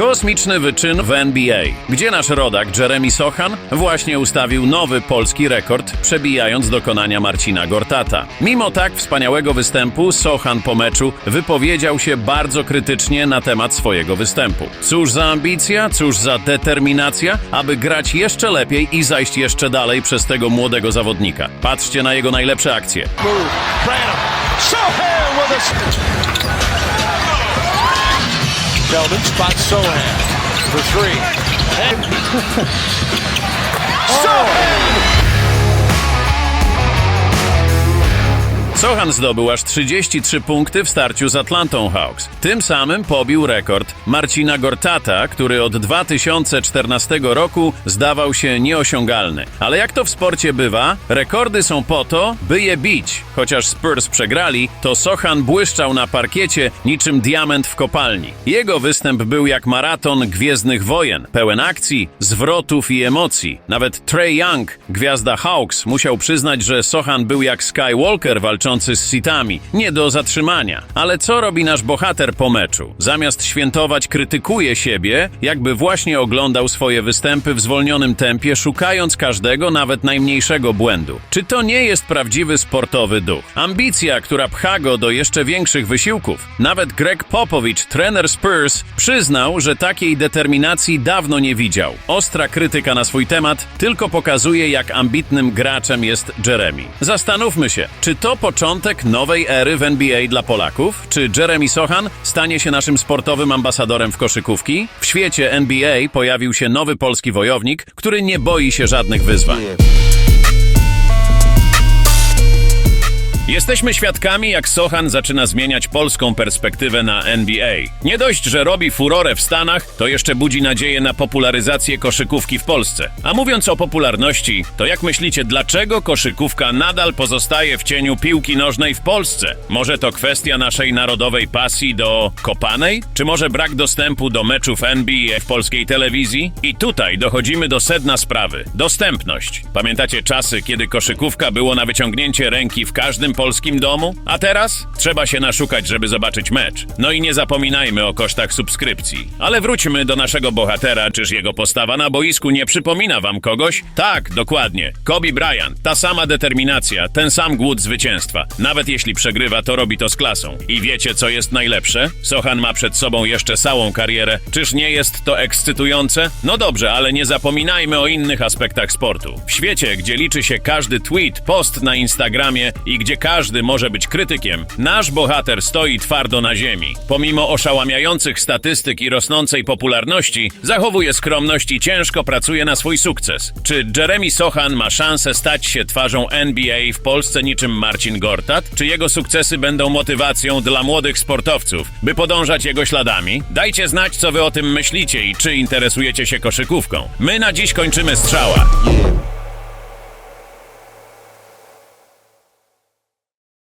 Kosmiczny wyczyn w NBA, gdzie nasz rodak Jeremy Sochan właśnie ustawił nowy polski rekord, przebijając dokonania Marcina Gortata. Mimo tak wspaniałego występu, Sochan po meczu wypowiedział się bardzo krytycznie na temat swojego występu. Cóż za ambicja, cóż za determinacja, aby grać jeszcze lepiej i zajść jeszcze dalej przez tego młodego zawodnika. Patrzcie na jego najlepsze akcje. move. Feldman spots Sohan for three. And Sohan! Sochan zdobył aż 33 punkty w starciu z Atlantą Hawks. Tym samym pobił rekord Marcina Gortata, który od 2014 roku zdawał się nieosiągalny. Ale jak to w sporcie bywa, rekordy są po to, by je bić. Chociaż Spurs przegrali, to Sochan błyszczał na parkiecie niczym diament w kopalni. Jego występ był jak maraton Gwiezdnych Wojen, pełen akcji, zwrotów i emocji. Nawet Trey Young, gwiazda Hawks, musiał przyznać, że Sochan był jak Skywalker walczący z Sithami, nie do zatrzymania. Ale co robi nasz bohater po meczu? Zamiast świętować, krytykuje siebie, jakby właśnie oglądał swoje występy w zwolnionym tempie, szukając każdego, nawet najmniejszego błędu. Czy to nie jest prawdziwy sportowy duch? Ambicja, która pcha go do jeszcze większych wysiłków. Nawet Greg Popovich, trener Spurs, przyznał, że takiej determinacji dawno nie widział. Ostra krytyka na swój temat tylko pokazuje, jak ambitnym graczem jest Jeremy. Zastanówmy się, czy to początek nowej ery w NBA dla Polaków? Czy Jeremy Sochan stanie się naszym sportowym ambasadorem w koszykówki? W świecie NBA pojawił się nowy polski wojownik, który nie boi się żadnych wyzwań. Jesteśmy świadkami, jak Sochan zaczyna zmieniać polską perspektywę na NBA. Nie dość, że robi furorę w Stanach, to jeszcze budzi nadzieję na popularyzację koszykówki w Polsce. A mówiąc o popularności, to jak myślicie, dlaczego koszykówka nadal pozostaje w cieniu piłki nożnej w Polsce? Może to kwestia naszej narodowej pasji do kopanej? Czy może brak dostępu do meczów NBA w polskiej telewizji? I tutaj dochodzimy do sedna sprawy. Dostępność. Pamiętacie czasy, kiedy koszykówka było na wyciągnięcie ręki w każdym polskim domu? A teraz trzeba się naszukać, żeby zobaczyć mecz. No i nie zapominajmy o kosztach subskrypcji. Ale wróćmy do naszego bohatera, czyż jego postawa na boisku nie przypomina wam kogoś? Tak, dokładnie. Kobe Bryant. Ta sama determinacja, ten sam głód zwycięstwa. Nawet jeśli przegrywa, to robi to z klasą. I wiecie, co jest najlepsze? Sochan ma przed sobą jeszcze całą karierę. Czyż nie jest to ekscytujące? No dobrze, ale nie zapominajmy o innych aspektach sportu. W świecie, gdzie liczy się każdy tweet, post na Instagramie i gdzie każdy może być krytykiem, nasz bohater stoi twardo na ziemi. Pomimo oszałamiających statystyk i rosnącej popularności, zachowuje skromność i ciężko pracuje na swój sukces. Czy Jeremy Sochan ma szansę stać się twarzą NBA w Polsce niczym Marcin Gortat? Czy jego sukcesy będą motywacją dla młodych sportowców, by podążać jego śladami? Dajcie znać, co wy o tym myślicie i czy interesujecie się koszykówką. My na dziś kończymy strzała.